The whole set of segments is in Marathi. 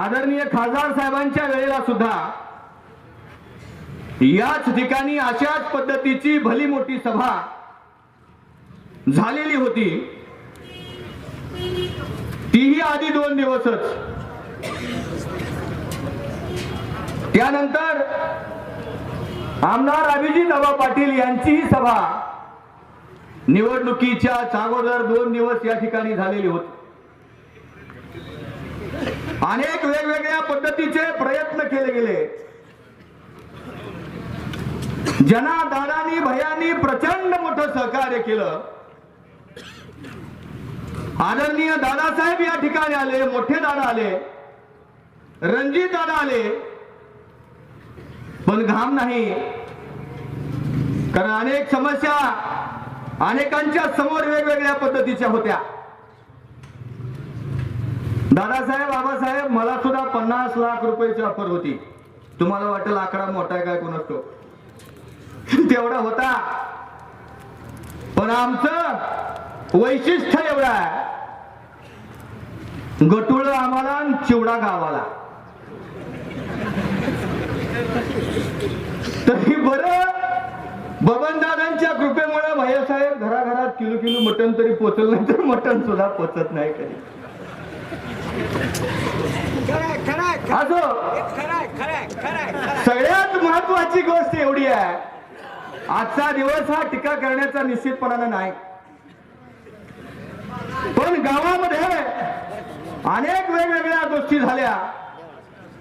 आदरणीय खासदार साहेबांच्या वेळेला सुद्धा याच ठिकाणी अशाच पद्धतीची भली मोठी सभा झालेली होती. तीही आधी दोन दिवसच. त्यानंतर आमदार अभिजित आबा पाटील यांचीही सभा निवडणुकीच्या अगोदर दोन दिवस या ठिकाणी झालेली होती. अनेक वेगवेगळ्या पद्धतीचे प्रयत्न केले गेले. ज्यांना दादानी भयानी प्रचंड मोठं सहकार्य केलं. आदरणीय दादासाहेब या ठिकाणी आले मोठे दादा आले रणजित दादा आले. पण घाम नाही. कारण अनेक समस्या अनेकांच्या समोर वेगवेगळ्या पद्धतीच्या होत्या. दादासाहेब बाबासाहेब मला सुद्धा पन्नास लाख रुपयाची ऑफर होती. तुम्हाला वाटेल आकडा मोठा आहे काय कोण असतो? तेवढा होता. पण आमचं वैशिष्ट्य एवढं आहे. गटुळ आम्हाला आणि चिवडा गावाला. तरी बरं बबनदादांच्या कृपेमुळे भैयासाहेब घराघरात किलो किलो मटण तरी पोचल नाही तर मटण सुद्धा पोचत नाही कधी. खरंय सगळ्यात महत्वाची गोष्ट एवढी आहे आजचा दिवस हा टीका करण्याचा निश्चितपणानं नाही. पण गावामध्ये अनेक वेगवेगळ्या गोष्टी झाल्या.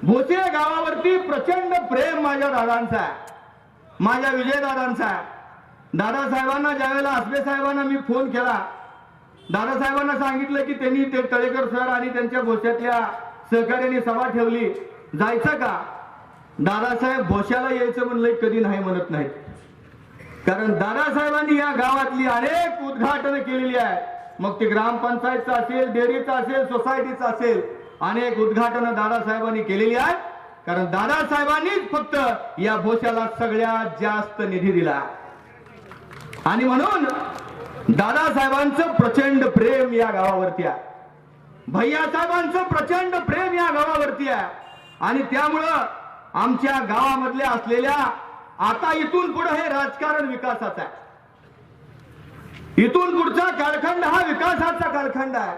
भोसे गावावरती प्रचंड प्रेम माझ्या दादांचा आहे. माझ्या विजयदादांचा आहे. दादासाहेबांना ज्यावेळेला आसबे साहेबांना मी फोन केला दादासाहेबांना सांगितलं की त्यांनी ते तळेकर सर आणि त्यांच्या भोश्यातल्या सहकार्याने सभा ठेवली. जायचं का? दादासाहेब भोश्याला यायचं म्हणलं कधी नाही म्हणत नाहीत. कारण दादासाहेबांनी या गावातली अनेक उद्घाटन केलेली आहे मग ते ग्रामपंचायतचं असेल डेअरीचं असेल सोसायटीचं असेल अनेक उद्घाटन दादासाहेबांनी केलेली आहेत. कारण दादासाहेबांनीच फक्त या भोश्याला सगळ्यात जास्त निधी दिला. आणि म्हणून दादासाहेबांचं प्रचंड प्रेम या गावावरती आहे. भैयासाहेबांचं प्रचंड प्रेम या गावावरती आहे. आणि त्यामुळं आमच्या गावामधल्या असलेल्या आता इथून पुढे हे राजकारण विकासाचं आहे. इथून पुढचा कालखंड हा विकासाचा कालखंड आहे.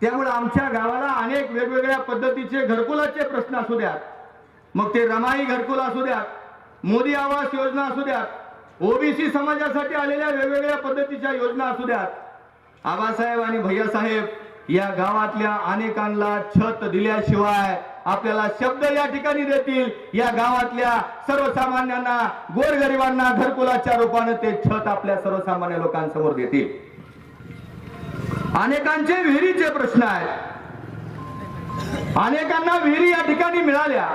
त्यामुळे आमच्या गावाला अनेक वेगवेगळ्या पद्धतीचे घरकुलाचे प्रश्न असू द्यात. मग ते रमाई घरकुल असू द्यात मोदी आवास योजना असू द्यात ओबीसी समाजासाठी आलेल्या वेगवेगळ्या पद्धतीच्या योजना असू द्यात. आबासाहेब आणि भैयासाहेब या गावातल्या अनेकांना छत दिल्याशिवाय आपल्याला शब्द या ठिकाणी देतील. या गावातल्या सर्वसामान्यांना गोरगरिबांना घरकुलाच्या रूपाने ते छत आपल्या सर्वसामान्य लोकांसमोर देतील. अनेकांचे विहिरीचे प्रश्न आहेत. अनेकांना विहिरी या ठिकाणी मिळाल्या.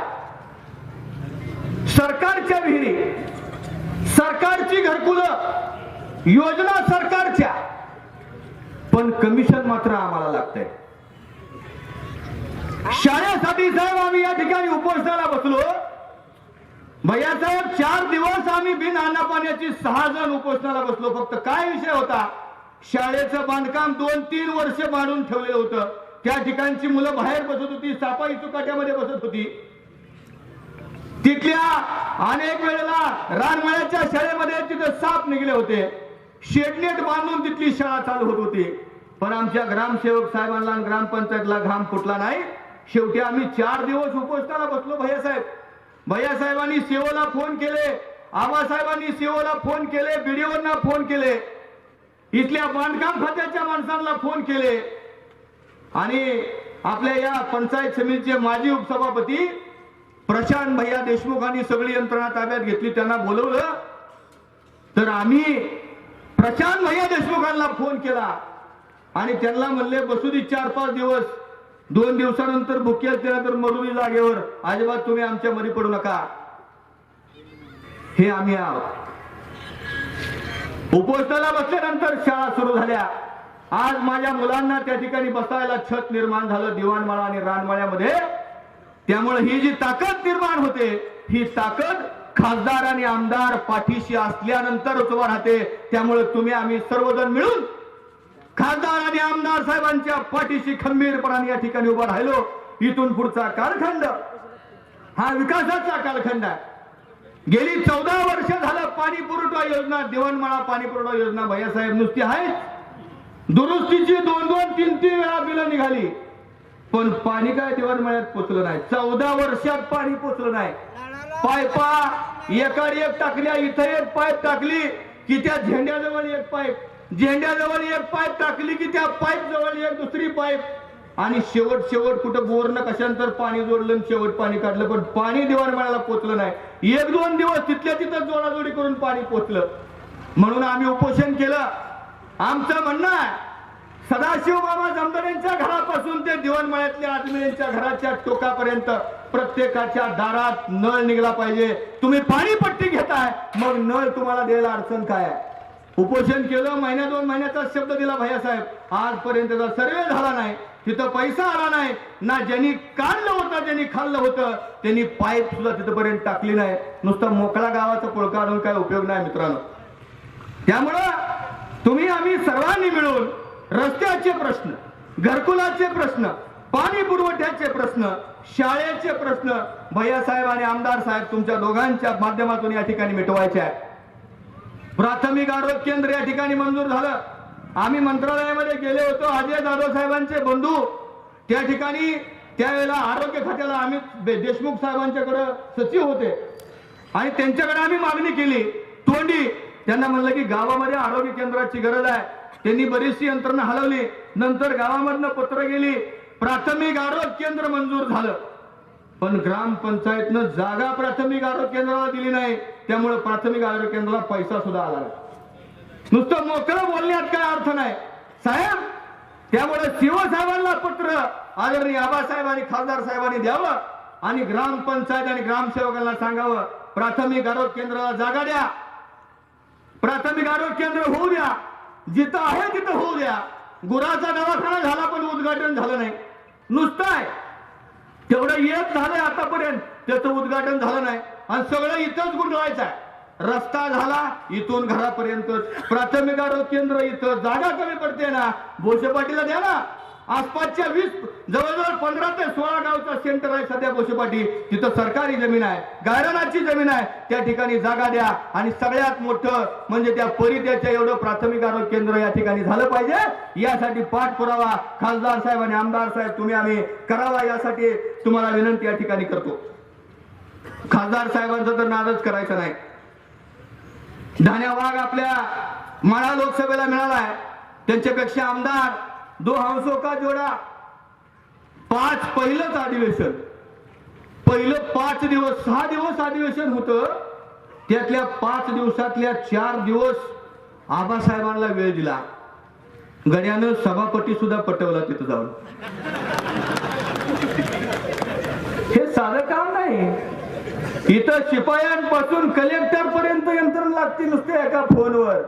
सरकारच्या विहिरी सरकारची घरकुलं योजना सरकारच्या. पण कमिशन मात्र आम्हाला लागतंय. शाळेसाठी साहेब आम्ही या ठिकाणी उपोषणाला बसलो. भैया साहेब चार दिवस आम्ही बिन अन्ना पाण्याची सहा जण उपोषणाला बसलो. फक्त काय विषय होता? शाळेचं बांधकाम दोन तीन वर्ष बांधून ठेवलेलं होतं. त्या ठिकाणची मुलं बाहेर बसत होती सापाई चुकाट्यामध्ये बसत होती. तिथल्या अनेक वेळेला रानमळ्याच्या शाळेमध्ये तिथं साप निघले होते. शेडनेट बांधून तिथली शाळा चालू होत होती. पण आमच्या ग्रामसेवक साहेबांना ग्रामपंचायतला घाम फुटला नाही. शेवटी आम्ही चार दिवस उपोषणाला बसलो भैयासाहेब भैयासाहेबांनी सीओला फोन केले. आबासाहेबांनी सीओला फोन केले. बीडीओना फोन केले. इथल्या बांधकाम खात्याच्या माणसांना फोन केले. आणि आपल्या या पंचायत समितीचे माजी उपसभापती प्रशांत भैया देशमुखांनी सगळी यंत्रणा ताब्यात घेतली त्यांना बोलवलं. तर आम्ही प्रशांत भैया देशमुखांना फोन केला. आणि त्यांना म्हणले बसू दे चार पाच दिवस दोन दिवसानंतर बुके तर मरुदी जागेवर. अजिबात तुम्ही आमच्या मध्ये पडू नका. हे आम्ही आहोत. उपोषणाला बसल्यानंतर शाळा सुरू झाल्या. आज माझ्या मुलांना त्या ठिकाणी बसायला छत निर्माण झालं दिवाणमाळा आणि रानमाळ्यामध्ये. त्यामुळे ही जी ताकद निर्माण होते ही ताकद खासदार आणि आमदार पाठीशी असल्यानंतरच उभा राहते. त्यामुळे तुम्ही आम्ही सर्वजण मिळून खासदार आणि आमदार साहेबांच्या पाठीशी खंबीरपणाने या ठिकाणी उभा राहिलो. इथून पुढचा कालखंड हा विकासाचा कालखंड आहे. गेली चौदा वर्ष झालं पाणी पुरवठा योजना दिवाणमाळा पाणी पुरवठा योजना भैयासाहेब नुसती आहे दुरुस्तीची दोन दोन तीन तीन वेळा बिलं निघाली. पण पाणी काय दिवाणमाळ्यात पोचलं नाही. चौदा वर्षात पाणी पोचलं नाही. पायपा एकाड एक टाकल्या इथं एक पाईप टाकली की त्या झेंड्याजवळ एक पाईप. झेंड्याजवळ एक पाईप टाकली की त्या पाईप जवळ एक दुसरी पाईप. आणि शेवट शेवट कुठं बोरनं कशानंतर पाणी जोडलं शेवट पाणी काढलं पण पाणी दिवाणमाळ्याला पोचलं नाही. एक दोन दिवस तिथल्या तिथं जोडाजोडी करून पाणी पोचलं. म्हणून आम्ही उपोषण केलं. आमचं म्हणणं आहे सदाशिव बाबा जमदारेंच्या घरापासून ते दिवाणमाळ्यातल्या आदमींच्या घराच्या टोकापर्यंत प्रत्येकाच्या दारात नळ निघला पाहिजे. तुम्ही पाणीपट्टी घेताय मग नळ तुम्हाला द्यायला अडचण काय आहे? उपोषण केलं महिन्या दोन महिन्याचा शब्द दिला भैयासाहेब आजपर्यंतचा सर्वे झाला नाही. तिथं पैसा आला नाही. ना ज्यांनी काढलं होतं ज्यांनी खाल्लं होतं त्यांनी पाईप सुद्धा तिथपर्यंत टाकली नाही. नुसतं मोकळा गावाचा पुळका आणून काय उपयोग नाही मित्रांनो. त्यामुळं तुम्ही आम्ही सर्वांनी मिळून रस्त्याचे प्रश्न घरकुलाचे प्रश्न पाणी पुरवठ्याचे प्रश्न शाळेचे प्रश्न. भैयासाहेब आणि आमदार साहेब तुमच्या दोघांच्या माध्यमातून या ठिकाणी मिटवायचे आहे प्राथमिक आरोग्य केंद्र या ठिकाणी मंजूर झालं. आम्ही मंत्रालयामध्ये गेले होतो अजय जाधव साहेबांचे बंधू. त्या ठिकाणी त्यावेळेला आरोग्य खात्याला आम्ही देशमुख साहेबांच्याकडे सचिव होते. आणि त्यांच्याकडे आम्ही मागणी केली. तोंडी त्यांना म्हणलं की गावामध्ये आरोग्य केंद्राची गरज आहे. त्यांनी बरीचशी यंत्रणा हलवली. नंतर गावामधनं पत्र गेली. प्राथमिक आरोग्य केंद्र मंजूर झालं. पण ग्रामपंचायतनं जागा प्राथमिक आरोग्य केंद्राला दिली नाही. त्यामुळे प्राथमिक आरोग्य केंद्राला पैसा सुद्धा आला नुसतं मोकळं बोलण्यात काय अर्थ नाही. साहेब त्यामुळे शिवसाहेबांना पत्र आदरणीय आबासाहेब आणि खासदार साहेबांनी द्यावं आणि ग्रामपंचायत आणि ग्रामसेवकांना सांगावं प्राथमिक आरोग्य केंद्राला जागा द्या. प्राथमिक आरोग्य केंद्र होऊ द्या. जिथं आहे तिथं होऊ द्या. गुराचा दवाखाना झाला पण उद्घाटन झालं नाही. नुसतं आहे तेवढं येत झालंय आतापर्यंत. त्याचं उद्घाटन झालं नाही. आणि सगळं इथंच गुंडवायचं आहे रस्ता झाला इथून घरापर्यंत प्राथमिक आरोग्य केंद्र इथं. जागा कमी पडते ना. भोसे पाटीला द्या ना. आसपासच्या वीस जवळजवळ पंधरा ते सोळा गावचा सेंटर आहे सध्या भोसे पाटील तिथं सरकारी जमीन आहे गायरानाची जमीन आहे. त्या ठिकाणी जागा द्या आणि सगळ्यात मोठं म्हणजे त्या परित्याच्या एवढं प्राथमिक आरोग्य केंद्र या ठिकाणी झालं पाहिजे. यासाठी पाठपुरावा खासदार साहेब आणि आमदार साहेब तुम्ही आम्ही करावा. यासाठी तुम्हाला विनंती या ठिकाणी करतो. खासदार साहेबांचा तर नादच करायचा नाही. धान्या वाघ आपल्या माळा लोकसभेला मिळालाय त्यांच्यापेक्षा आमदार दो हंसो का जोडा। पाच पहिलंच अधिवेशन। पहिलं पाच दिवस सहा दिवस अधिवेशन होतं। त्यातल्या पाच दिवसातल्या चार दिवस आबासाहेबांना वेळ दिला. गड्यानं सभापती सुद्धा पटवला तिथं जाऊन. हे साधं काम नाही. इथं शिपायांपासून कलेक्टर पर्यंत यंत्रणा लागते नुसते एका फोनवर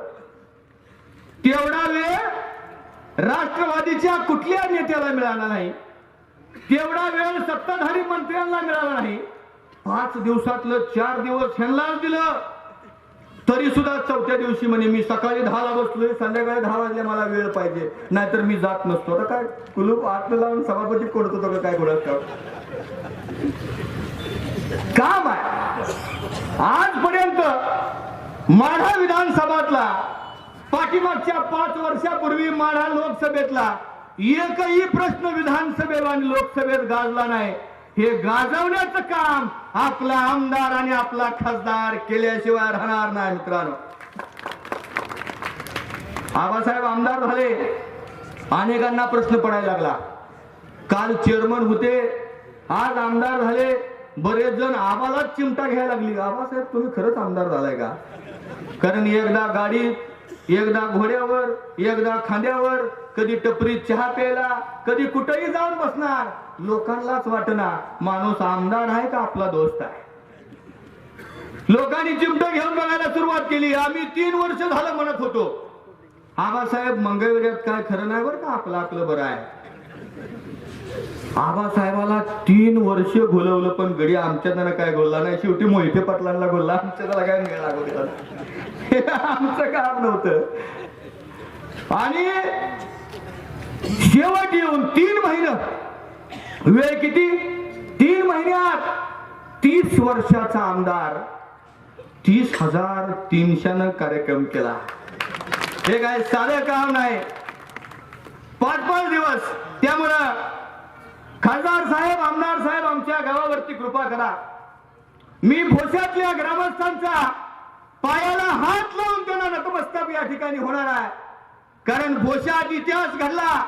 तेवढा वेळ राष्ट्रवादीच्या कुठल्या नेत्याला मिळाला नाही? तेवढा वेळ सत्ताधारी मंत्र्यांना मिळाला नाही. पाच दिवसातलं चार दिवस ह्यांनाच दिलं. तरी सुद्धा चौथ्या दिवशी म्हणे मी सकाळी दहाला बसलोय संध्याकाळी दहा वाजले मला वेळ पाहिजे. नाहीतर मी जात नसतो. तर काय? कुलूप आत लावून सभापती कोणत होतो? काय कोणाच काम आहे. आजपर्यंत माढा विधानसभातला पाठीमागच्या पाच वर्षापूर्वी माढा लोकसभेतला एकही प्रश्न विधानसभेत आणि लोकसभेत गाजला नाही. हे गाजवण्याचं काम आपला आमदार आणि आपला खासदार केल्याशिवाय राहणार नाही मित्रांनो. आबासाहेब आमदार झाले. अनेकांना प्रश्न पडायला लागला. काल चेअरमन होते. आज आमदार झाले. बरेच जण आबालाच चिमटा घ्यायला लागली. आबासाहेब तुम्ही खरंच आमदार झालाय का? कारण एकदा गाडीत एकदा घोड्यावर एकदा खांद्यावर कधी टपरीत चहा प्यायला कधी कुठेही जाऊन बसणार. लोकांनाच वाटणार माणूस आमदार आहे का आपला दोस्त आहे? लोकांनी चिमट घेऊन बघायला सुरुवात केली. आम्ही तीन वर्ष झालं म्हणत होतो. आबासाहेब मंगळवेऱ्यात काय खरं नाही बरं का आपलं आपलं बरं आहे. आबासाहेबाला तीन वर्ष घोलवलं पण गडी आमच्या त्यानं काय घोलला नाही. शेवटी मोहिते पाटलांना घोलला. आमच्या त्याला काय मिळाला लागला हे आमचं काम नव्हतं. आणि शेवट येऊन तीन महिने वेळ किती? तीन महिन्यात तीस वर्षाचा आमदार तीस हजार तीनशेनं कार्यक्रम केला. हे काय साधं काम नाही. पाच पाच दिवस. त्यामुळं खासदार साहेब आमदार साहेब आमच्या गावावरती कृपा करा. मी भोश्यातल्या ग्रामस्थांचा पायाला हात लावून त्यांना नतमस्तक या ठिकाणी होणार आहे. कारण भोशात इतिहास घडला.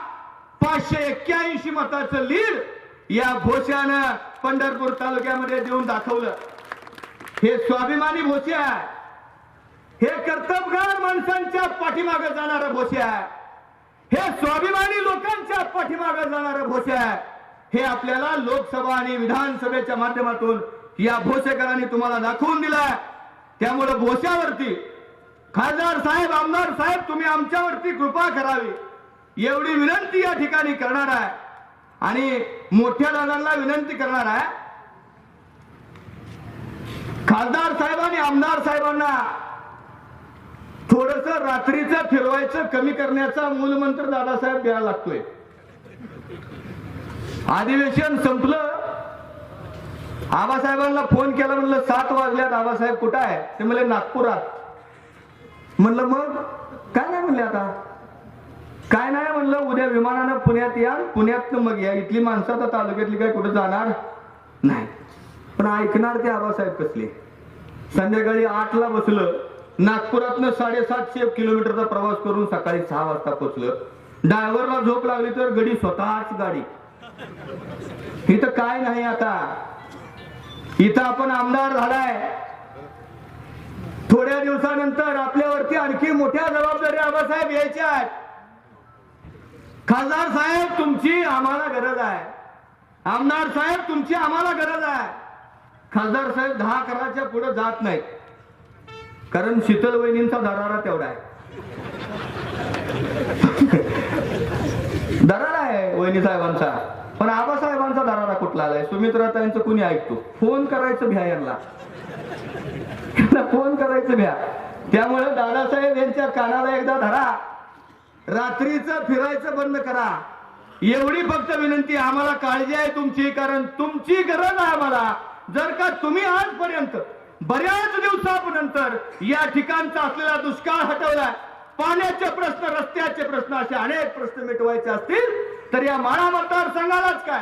पाचशे एक्क्याऐंशी मताचं लीड या भोश्यानं पंढरपूर तालुक्यामध्ये देऊन दाखवलं. हे स्वाभिमानी भोसे आहे. हे कर्तबगार माणसांच्या पाठीमागे जाणारं भोसे आहे. हे स्वाभिमानी लोकांच्या पाठीमागे जाणारं भोसे आहे. हे आपल्याला लोकसभा आणि विधानसभेच्या माध्यमातून या भोसेकरांनी तुम्हाला दाखवून दिलाय. त्यामुळे भोश्यावरती खासदार साहेब आमदार साहेब तुम्ही आमच्यावरती कृपा करावी. एवढी विनंती या ठिकाणी करणार आहे. आणि मोठ्या दादांना विनंती करणार आहे. खासदार साहेब आणि आमदार साहेबांना थोडस रात्रीचं फिरवायचं कमी करण्याचा मूलमंत्र दादासाहेब द्यायला लागतोय. अधिवेशन संपलं. आबासाहेबांना फोन केला म्हणलं सात वाजल्यात आबासाहेब कुठं आहे? ते म्हणले नागपुरात. म्हणलं मग? काय नाही म्हणले आता. काय नाही म्हणलं उद्या विमानानं पुण्यात या पुण्यात मग या. इथली माणसं आता तालुक्यातली काय कुठं जाणार? नाही. पण ऐकणार ते आबासाहेब कसले? संध्याकाळी आठला बसलं नागपुरातनं साडेसातशे किलोमीटरचा प्रवास करून सकाळी सहा वाजता पोचलं. ड्रायव्हरला झोप लागली तर गडी स्वतःच गाडी. इथं काय नाही आता. इथं आपण आमदार झालाय. थोड्या दिवसानंतर आपल्यावरती आणखी मोठ्या जबाबदारी आबासाहेब यायच्या आहेत. खासदार साहेब तुमची आम्हाला गरज आहे. आमदार साहेब तुमची आम्हाला गरज आहे. खासदार साहेब दहा कराच्या पुढे जात नाहीत. कारण शीतल वहिनींचा दरारा तेवढा आहे. दरारा आहे वहिनी साहेबांचा. बाबासाहेबांचा आबासाहेबांचा दरारा कुठला आलाय? सुमित्राताईंचं कुणी ऐकतो? फोन करायचं भ्या यांना फोन करायचं भ्या. त्यामुळे दादासाहेब यांच्या कानाला एकदा धरा. रात्रीचं फिरायचं बंद करा. एवढी फक्त विनंती आम्हाला काळजी आहे तुमची कारण तुमची गरज आहे आम्हाला. जर का तुम्ही आजपर्यंत बऱ्याच दिवसानंतर या ठिकाणचा असलेला दुष्काळ हटवलाय पाण्याचे प्रश्न रस्त्याचे प्रश्न असे अनेक प्रश्न मिटवायचे असतील तर या माळा मतदारसंघालाच काय?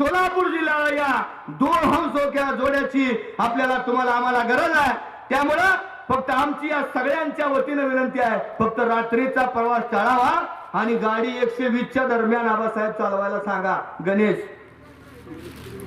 सोलापूर जिल्ह्याला या दोन हंसोक्या जोड्याची आपल्याला तुम्हाला आम्हाला गरज आहे. त्यामुळं फक्त आमची या सगळ्यांच्या वतीनं विनंती आहे फक्त रात्रीचा प्रवास टाळावा आणि गाडी एकशे वीसच्या दरम्यान आबासाहेब चालवायला सांगा. गणेश.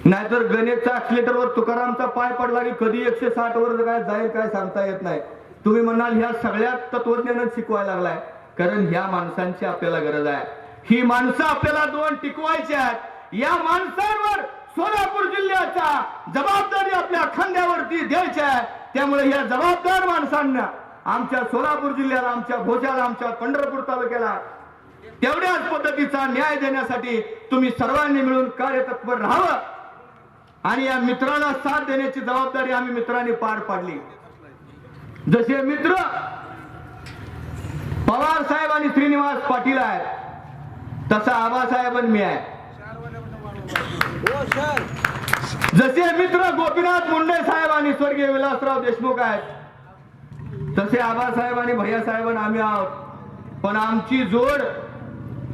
नाहीतर गणेशच्या ऍक्सिलेटरवर तुकारामचा पाय पडला की कधी एकशे साठ वर काय जाईल काय सांगता येत नाही. तुम्ही म्हणाल ह्या सगळ्या तत्वज्ञानच शिकवायला लागलाय. कारण ह्या माणसांची आपल्याला गरज आहे. ही माणसं आपल्याला दोन टिकवायची आहेत. या माणसांवर सोलापूर जिल्ह्याच्या जबाबदारी आपल्या खांद्यावरती द्यायची आहे. त्यामुळे या जबाबदार माणसांना आमच्या सोलापूर जिल्ह्याला आमच्या भोजाला आमच्या पंढरपूर तालुक्याला तेवढ्याच पद्धतीचा न्याय देण्यासाठी तुम्ही सर्वांनी मिळून कार्यतत्पर राहावं. आणि या मित्राला साथ देण्याची जबाबदारी आम्ही मित्रांनी पार पाडली. जसे मित्र पवार साहेब आणि श्रीनिवास पाटील आहेत तसा आबासाहेबन आणि मी आहे. जसे मित्र गोपीनाथ मुंडे साहेब आणि स्वर्गीय विलासराव देशमुख आहेत तसे आबासाहेब आणि भैयासाहेब आणि आम्ही आहोत. पण आमची जोड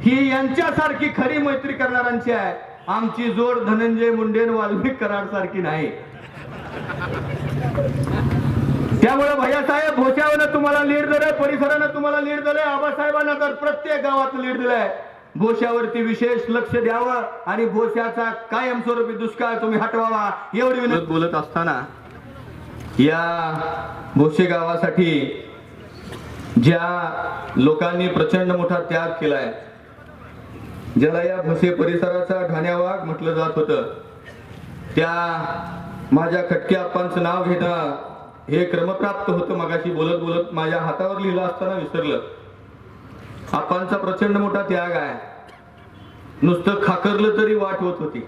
ही यांच्यासारखी खरी मैत्री करणाऱ्यांची आहे. आमची जोड धनंजय मुंडे वाल्मिक कराड सारखी नाही. त्यामुळे भैयासाहेब भोशावनं तुम्हाला लीड दिलंय परिसरानं तुम्हाला लीड दिलंय आबासाहेबांना तर प्रत्येक गावात लीड दिलंय. भोशावरती विशेष लक्ष द्यावं आणि भोशाचा कायमस्वरूपी दुष्काळ तुम्ही हटवावा एवढी विनंती. बोलत असताना या भोसे गावासाठी ज्या लोकांनी प्रचंड मोठा त्याग केलाय ज्याला या भोसे परिसराचा घाण्यावाघ म्हटलं जात होतं त्या माझ्या खटके आप्पांचं नाव घेणं हे क्रमप्राप्त होतं मगाशी बोलत बोलत माझ्या हातावर लिहिलं असताना विसरलं. आप्पांचा प्रचंड मोठा त्याग आहे. नुसतं खाकरलं तरी वाट होत होती.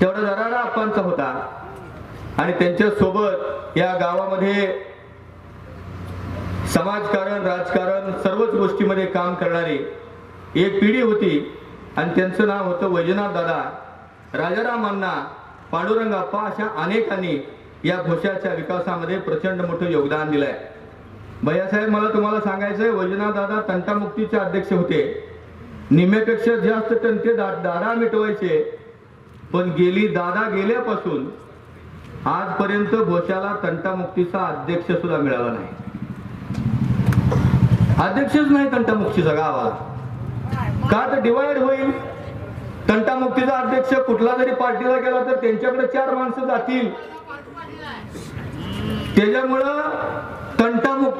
तेवढा दरारा आपांचा होता. आणि त्यांच्यासोबत या गावामध्ये समाजकारण राजकारण सर्वच गोष्टीमध्ये काम करणारी एक पिढी होती. आणि त्यांचं नाव होतं वैजनाथ दादा. राजाराम अण्णा पांडुरंग अशा अनेकांनी या घोषाच्या विकासामध्ये प्रचंड मोठं योगदान दिलंय. भैयासाहेब मला तुम्हाला सांगायचंय वैजनाथ दादा तंटामुक्तीचे अध्यक्ष होते. निम्म्यापेक्षा जास्त तंटे दा- दादा मिटवायचे. पण गेली दादा गेल्यापासून आजपर्यंत भोशाला तंटामुक्तीचा अध्यक्ष सुद्धा मिळाला नाही. अध्यक्षच नाही तंटामुक्तीचा गावाला. का तर डिवाइड होईल? तंटामुक्तीचा अध्यक्ष कुठला जरी पार्टीला गेला तर त्यांच्याकडे चार माणसं जातील. त्याच्यामुळं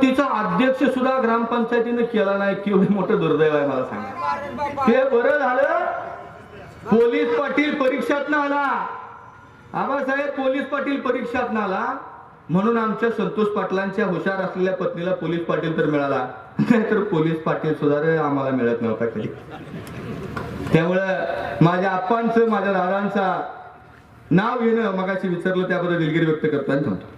तिचा अध्यक्ष सुद्धा ग्रामपंचायतीने केला नाही केवढं मोठं दुर्दैव आहे मला सांगा. ते बरं झालं. पोलीस पाटील परीक्षात आला. आबासाहेब पोलीस पाटील परीक्षात आला. म्हणून आमच्या संतोष पाटलांच्या हुशार असलेल्या पत्नीला पोलीस पाटील तर मिळाला. नाहीतर पोलीस पाटील सुद्धा आम्हाला मिळत नव्हता कधी. त्यामुळं माझ्या आप्पांचं माझ्या दादांचा नाव घेणं मगाशी विचारलं त्याबद्दल दिलगिरी व्यक्त करताना सांगतो.